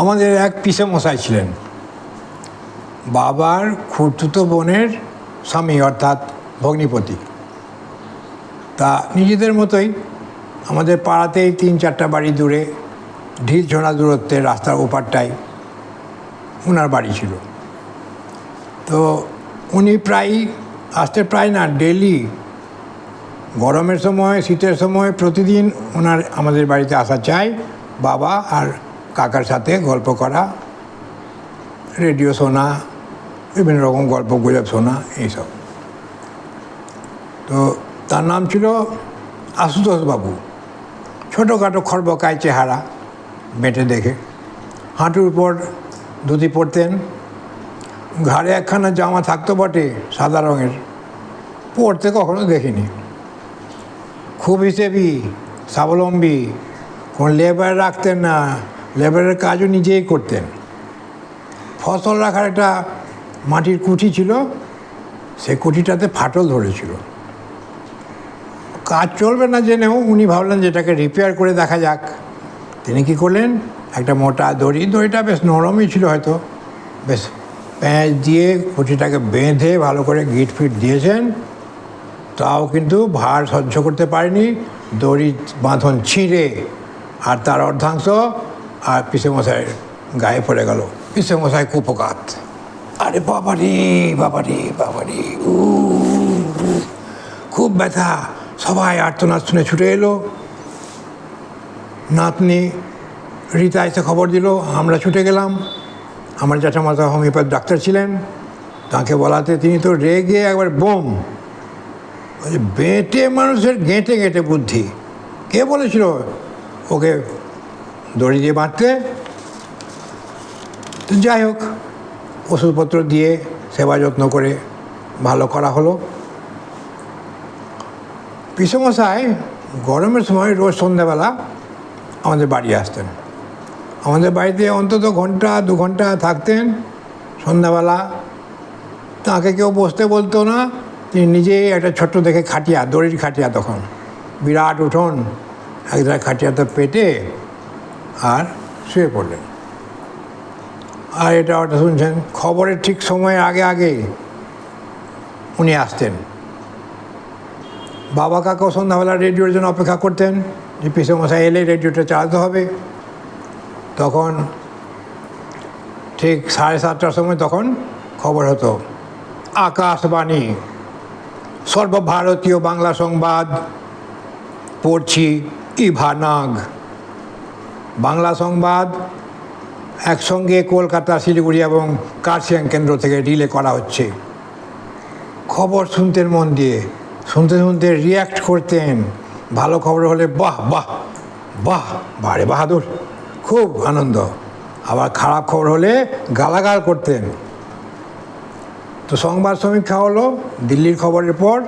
আমাদের এক পিসে মশাই ছিলেন। বাবার খুঁড়তুতো বোনের স্বামী, অর্থাৎ ভগ্নিপতি। তা নিজেদের মতোই আমাদের পাড়াতেই তিন চারটা বাড়ি দূরে, ঢিল ঝোনা দূরত্বে রাস্তার ওপারটায় ওনার বাড়ি ছিল। তো উনি প্রায়ই আসতে প্রায় না ডেলি গরমের সময়, শীতের সময় প্রতিদিন ওনার আমাদের বাড়িতে আসা চাই, বাবা আর কাকার সাথে গল্প করা, রেডিও শোনা, বিভিন্ন রকম গল্প, গুজব শোনা, এইসব। তো তার নাম ছিল আশুতোষ বাবু। ছোটোখাটো খড়বকায় চেহারা বেঁটে দেখে। হাঁটুর উপর ধুতি পরতেন। ঘাড়ে একখানা জামা থাকতো বটে, সাদা রঙের। পরতে কখনো দেখিনি। খুব হিসেবি স্বাবলম্বী, কোন লেবার রাখতেন না। লেবারের কাজও নিজেই করতেন। ফসল রাখার একটা মাটির কুঠি ছিল সেই কুঠিটাতে ফাটল ধরেছিল। কাজ চলবে না জেনেও উনি ভাবলেন যে এটাকে রিপেয়ার করে দেখা যাক। তিনি কি করলেন? একটা মোটা দড়ি, দড়িটা বেশ নরমই ছিল হয়তো। বেশ প্যাঁচ দিয়ে কুঠিটাকে বেঁধে ভালো করে গিট ফিট দিয়েছেন। তাও কিন্তু ভার সহ্য করতে পারেনি। দড়ি বাঁধন ছিঁড়ে, আর তার অর্ধাংশ আর মশাইয়ের গায়ে পড়ে গেল। মশাই কুপকাত আরে বাবারি বাবারি বাবারি, উ খুব ব্যথা। সবাই আর্তনাদ শুনে ছুটে এলো। নাতনি রীতা এসে খবর দিল, আমরা ছুটে গেলাম। আমার জ্যাঠামাতা হোমিওপ্যাথ ডাক্তার ছিলেন। তাকে বলাতে তিনি তো রেগে একবার বোম। বেঁটে মানুষের গেঁটে গেঁটে বুদ্ধি। কে বলেছিল? ওকে দড়ি দিয়ে বাঁধতে। তো যাই হোক, ওষুধপত্র দিয়ে সেবা যত্ন করে ভালো করা হলো। পিসমশাই গরমের সময় রোজ সন্ধ্যাবেলা আমাদের বাড়ি আসতেন। আমাদের বাড়িতে অন্তত ঘণ্টা, দু ঘণ্টা থাকতেন। সন্ধ্যাবেলা তাকে কেউ বসতে বলতো না, তিনি নিজেই একটা ছোট্ট দেখে খাটিয়া, দড়ির খাটিয়া তখন। বিরাট উঠোন একদার খাটিয়াতে পেটে। আর শুয়ে পড়লেন। আর এটা ওটা শুনছেন, খবরের ঠিক সময়ের আগে আগে উনি আসতেন। বাবা কাকাও সন্ধ্যাবেলা রেডিওর জন্য অপেক্ষা করতেন, যে পিসে মশাই এলে রেডিওটা চালাতে হবে। তখন ঠিক সাড়ে সাতটার সময় তখন খবর হতো, আকাশবাণী, সর্বভারতীয় বাংলা সংবাদ, পড়ছি ইভা নাগ বাংলা সংবাদ একসঙ্গে কলকাতা, শিলিগুড়ি এবং কার্শিয়াং কেন্দ্র থেকে রিলে করা হচ্ছে। খবর শুনতেন মন দিয়ে, শুনতে শুনতে রিয়্যাক্ট করতেন। ভালো খবর হলে বাহ বাহ বাহ, বারে বাহাদুর, খুব আনন্দ। আবার খারাপ খবর হলে গালাগাল করতেন। তো সংবাদ সমীক্ষা হলো, দিল্লির খবরের পর,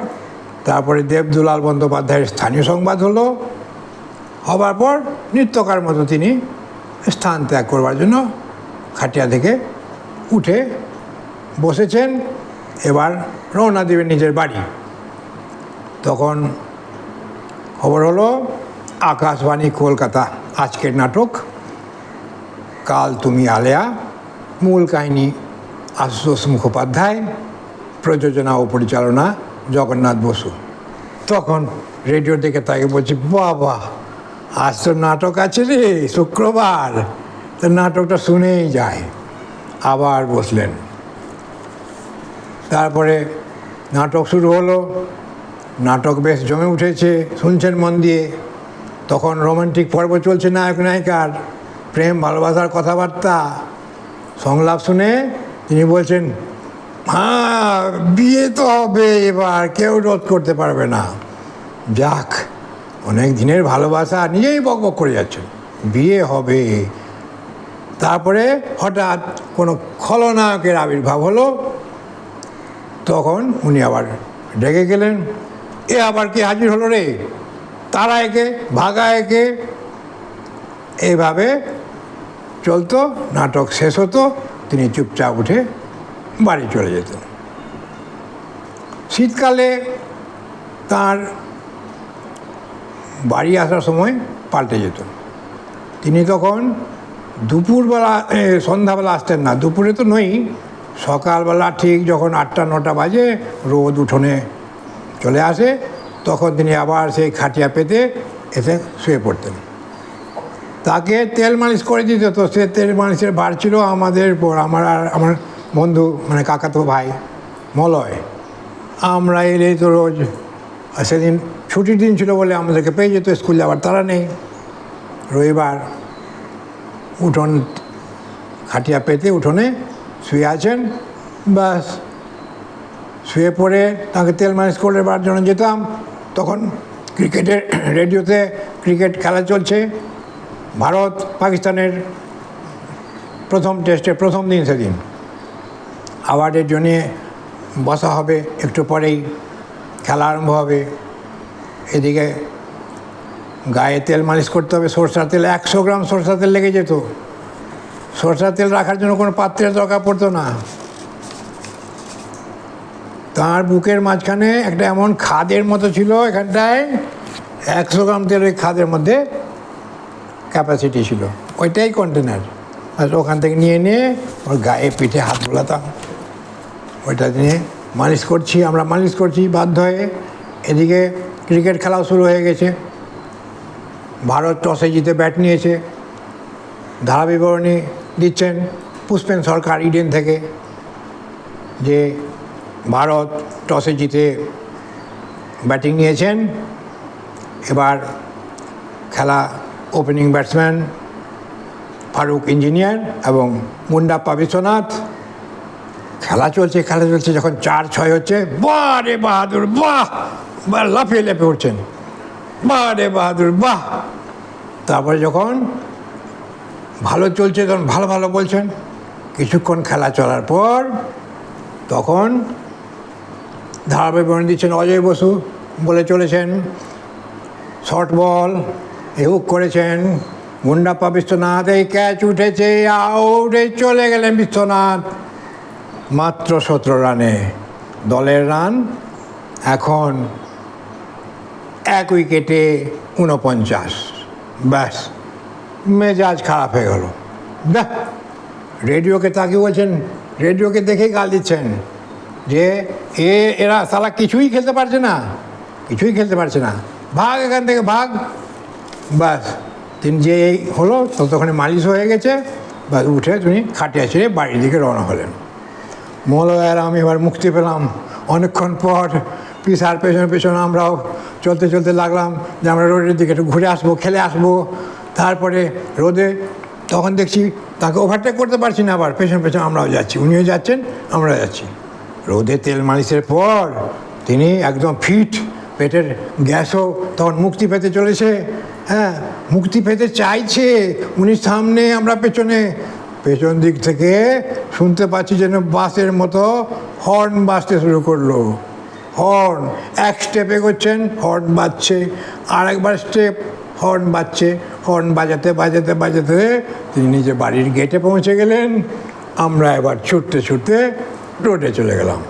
তারপরে দেবদুলাল বন্দ্যোপাধ্যায়ের স্থানীয় সংবাদ হলো হবার পর নৃত্যকার মতো তিনি স্থান ত্যাগ করবার জন্য খাটিয়া থেকে উঠে বসেছেন। এবার রওনা দেবেন নিজের বাড়ি। তখন খবর হলো, আকাশবাণী কলকাতা, আজকের নাটক, কাল তুমি আলেয়া, মূল কাহিনী, আশুতোষ মুখোপাধ্যায়, প্রযোজনা ও পরিচালনা জগন্নাথ বসু। তখন রেডিও দেখে তাকে বলছি, বাবা! আজ তো নাটক আছে রে, শুক্রবার। তো নাটকটা শুনেই যায়, আবার বসলেন। তারপরে নাটক শুরু হলো, নাটক বেশ জমে উঠেছে, শুনছেন মন দিয়ে। তখন রোমান্টিক পর্ব চলছে, নায়ক নায়িকার, প্রেম, ভালোবাসার কথাবার্তা। সংলাপ শুনে তিনি বলছেন হ্যাঁ বিয়ে তো হবে এবার, কেউ রোধ করতে পারবে না। যাক অনেক দিনের ভালোবাসা নিজেই বক বক করে যাচ্ছেন বিয়ে হবে। তারপরে হঠাৎ কোনো খলনায়কের আবির্ভাব হলো। তখন উনি আবার ডেকে গেলেন। এ আবার কি হাজির হলো রে? তারা একে, ভাগা একে। এইভাবে চলতো, নাটক শেষ হতো, তিনি চুপচাপ উঠে বাড়ি চলে যেতেন। শীতকালে তার বাড়ি আসার সময় পাল্টে যেত। তিনি তখন দুপুরবেলা সন্ধ্যাবেলা আসতেন না। দুপুরে তো নই। সকালবেলা ঠিক যখন আটটা, নটা বাজে, রোদ উঠোনে চলে আসে। তখন তিনি আবার সেই খাটিয়া পেতে এসে শুয়ে পড়তেন। তাকে তেল মালিশ করে দিত। তো সে তেল মালিশের বার ছিল আমাদের আমার আর আমার বন্ধু মানে কাকাতো ভাই মলয়। আমরা এলে তো রোজ আর সেদিন ছুটির দিন ছিল বলে আমাদেরকে পেয়ে যেত স্কুল যাওয়ার তারা নেই। রবিবার উঠোন খাটিয়া পেতে উঠোনে শুয়ে আছেন, ব্যাস। শুয়ে পড়ে তাকে তেল মালিশ করে বার জন্য যেতাম। তখন ক্রিকেটের রেডিওতে ক্রিকেট খেলা চলছে। ভারত পাকিস্তানের প্রথম টেস্টের প্রথম দিন সেদিন। আওয়ার্ডের জন্যে বসা হবে একটু পরেই। খেলা আরম্ভ হবে। এদিকে গায়ে তেল মালিশ করতে হবে, সরষার তেল। একশো গ্রাম সরষার তেল লেগে যেত। সরষার তেল রাখার জন্য কোনো পাত্রের দরকার পড়তো না। তার বুকের মাঝখানে একটা এমন খাদের মতো ছিল, এখানটায় একশো গ্রাম তেলের খাদের মধ্যে ক্যাপাসিটি ছিল। ওইটাই কন্টেনার আর ওখান থেকে নিয়ে নিয়ে ওর গায়ে পিঠে হাত বোলাতাম। ওইটা নিয়ে মালিশ করছি, আমরা মালিশ করছি, বাধ্য হয়ে এদিকে ক্রিকেট খেলাও শুরু হয়ে গেছে। ভারত টসে জিতে ব্যাট নিয়েছে। ধারা বিবরণী দিচ্ছেন পুষ্পেন সরকার ইডেন থেকে যে ভারত টসে জিতে ব্যাটিং নিয়েছেন। এবার খেলা ওপেনিং ব্যাটসম্যান ফারুক ইঞ্জিনিয়ার এবং মুন্ডাপ্পা বিশ্বনাথ খেলা চলছে খেলা চলছে, যখন চার ছয় হচ্ছে, বাহ রে বাহাদুর, বাহ! বা লাফিয়ে লাফিয়ে উঠছেন। বাহ রে বাহাদুর, বাহ! তারপরে যখন ভালো চলছে, তখন ভালো ভালো বলছেন। কিছুক্ষণ খেলা চলার পর তখন ধারাবাহিক দিচ্ছেন অজয় বসু, বলে চলেছেন শর্ট বল হুক করেছেন মুন্ডাপ্পা বিশ্বনাথ এই ক্যাচ উঠেছে, আউটে চলে গেলেন বিশ্বনাথ। মাত্র সতেরো রানে দলের রান এখন এক উইকেটে উনপঞ্চাশ ব্যাস, মেজাজ খারাপ হয়ে গেল। ব্যাহ রেডিওকে তাকে বলছেন, রেডিওকে দেখেই গাল দিচ্ছেন যে এ, এরা সালা কিছুই খেলতে পারছে না, কিছুই খেলতে পারছে না। ভাগ এখান থেকে, ভাগ। ব্যাস, তিনি যে হলো, ততক্ষণে মালিশ হয়ে গেছে। ব্যাস, উঠে তিনি খাটিয়া ছেড়ে বাড়ির দিকে রওনা হলেন। মলয়ার, আমি এবার মুক্তি পেলাম। অনেকক্ষণ পর পিসার পেছনে পেছনে আমরাও চলতে চলতে লাগলাম যে আমরা রোডের দিকে একটু ঘুরে আসব, খেলে আসব। তারপরে রোদে তখন দেখছি তাকে ওভারটেক করতে পারছি না আবার, পেছন পেছন আমরাও যাচ্ছি। উনিও যাচ্ছেন, আমরাও যাচ্ছি। রোদে তেল মালিশের পর তিনি একদম ফিট, পেটের গ্যাসও তখন মুক্তি পেতে চলেছে। হ্যাঁ মুক্তি পেতে চাইছে। উনি সামনে, আমরা পেছনে। পেছন দিক থেকে শুনতে পাচ্ছি যেন বাসের মতো হর্ন বাজতে শুরু করল। হর্ন, এক স্টেপ এগোচ্ছেন, হর্ন বাজছে। আর একবার স্টেপ হর্ন বাজছে। হর্ন বাজাতে বাজাতে বাজাতে তিনি নিজে বাড়ির গেটে পৌঁছে গেলেন। আমরা এবার ছুটতে ছুটতে রোডে চলে গেলাম।